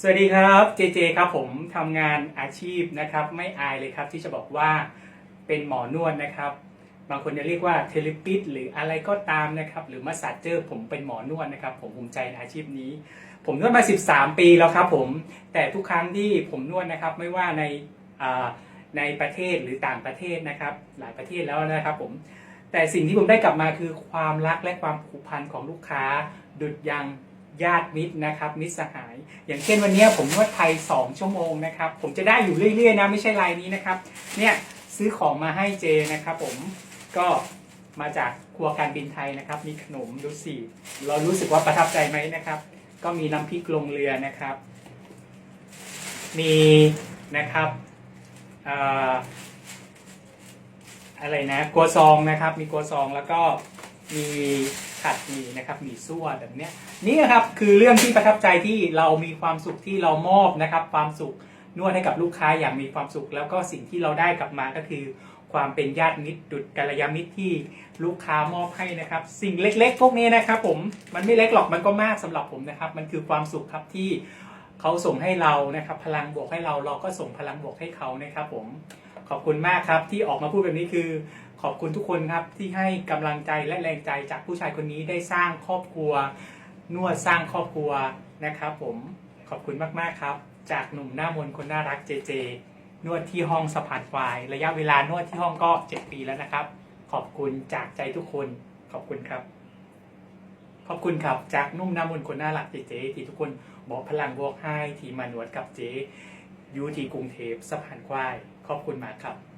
สวัสดีครับเจเจครับผมทำงานอาชีพนะครับ ไม่อายเลยครับที่จะบอกว่าเป็นหมอนวดนะครับ บางคนจะเรียกว่าเทเลปิสหรืออะไรก็ตามนะครับ หรือมาสาเจอร์ผมเป็นหมอนวดนะครับ ผมภูมิใจในอาชีพนี้ ผมนวดมา 13 ปีแล้วครับผมแต่ทุกครั้งที่ผมนวดนะครับ ไม่ว่าในในประเทศหรือต่างประเทศนะครับ หลายประเทศแล้วนะครับ ผมแต่สิ่งที่ผมได้กลับมาคือความรักและความผูกพันของลูกค้าดุดยัง ญาติมิตรนะครับมิตรสหาย อย่างเช่นวันนี้ผมนวดไทย 2 ชั่วโมงนะครับ ผมจะได้อยู่เรื่อยๆนะไม่ใช่รายนี้นะครับ เนี่ยซื้อของมาให้เจนะครับ ผมก็มาจากครัวการบินไทยนะครับ มีขนมดูสิเรารู้สึกว่าประทับใจไหมนะครับ ก็มีน้ำพริกลงเรือนะครับ มีนะครับเอ่ออะไรนะกัวซองนะครับ มีกัวซองแล้วก็ มีผัดหมี่นะครับหมี่ซั่วแบบเนี้ยนี่ครับคือเรื่องที่ประทับใจที่เรามีความสุขที่เรามอบนะครับความสุขนวดให้กับลูกค้าอย่างมีความสุข แล้วก็สิ่งที่เราได้กลับมาก็คือ ความเป็นญาติมิตรดุจกัลยาณมิตรที่ลูกค้ามอบให้นะครับ สิ่งเล็กๆ พวกนี้นะครับผมมันไม่เล็กหรอกมันก็มากสำหรับผมนะครับ มันคือความสุขครับที่เขาส่งให้เรานะครับ พลังบวกให้เราเราก็ส่งพลังบวกให้เขานะครับผม ขอบคุณมากครับที่ออกมาพูดแบบนี้คือ ขอบคุณทุกคนครับที่ให้กำลังใจและแรงใจจากผู้ชายคนนี้ได้สร้างครอบครัว นวดสร้างครอบครัวนะครับผมขอบคุณมากๆครับ จากหนุ่มหน้ามนคนน่ารักเจเจนวดที่ห้องสะพานควาย ระยะเวลานวดที่ห้องก็ 7 ปีแล้วนะครับ ขอบคุณจากใจทุกคนขอบคุณครับ ขอบคุณครับจากนุ่มหน้ามนคนน่ารักเจเจที่ทุกคนบอกพลังบวกให้ที่มานวดกับเจยูที่กรุงเทพสะพานควาย ขอบคุณมากครับ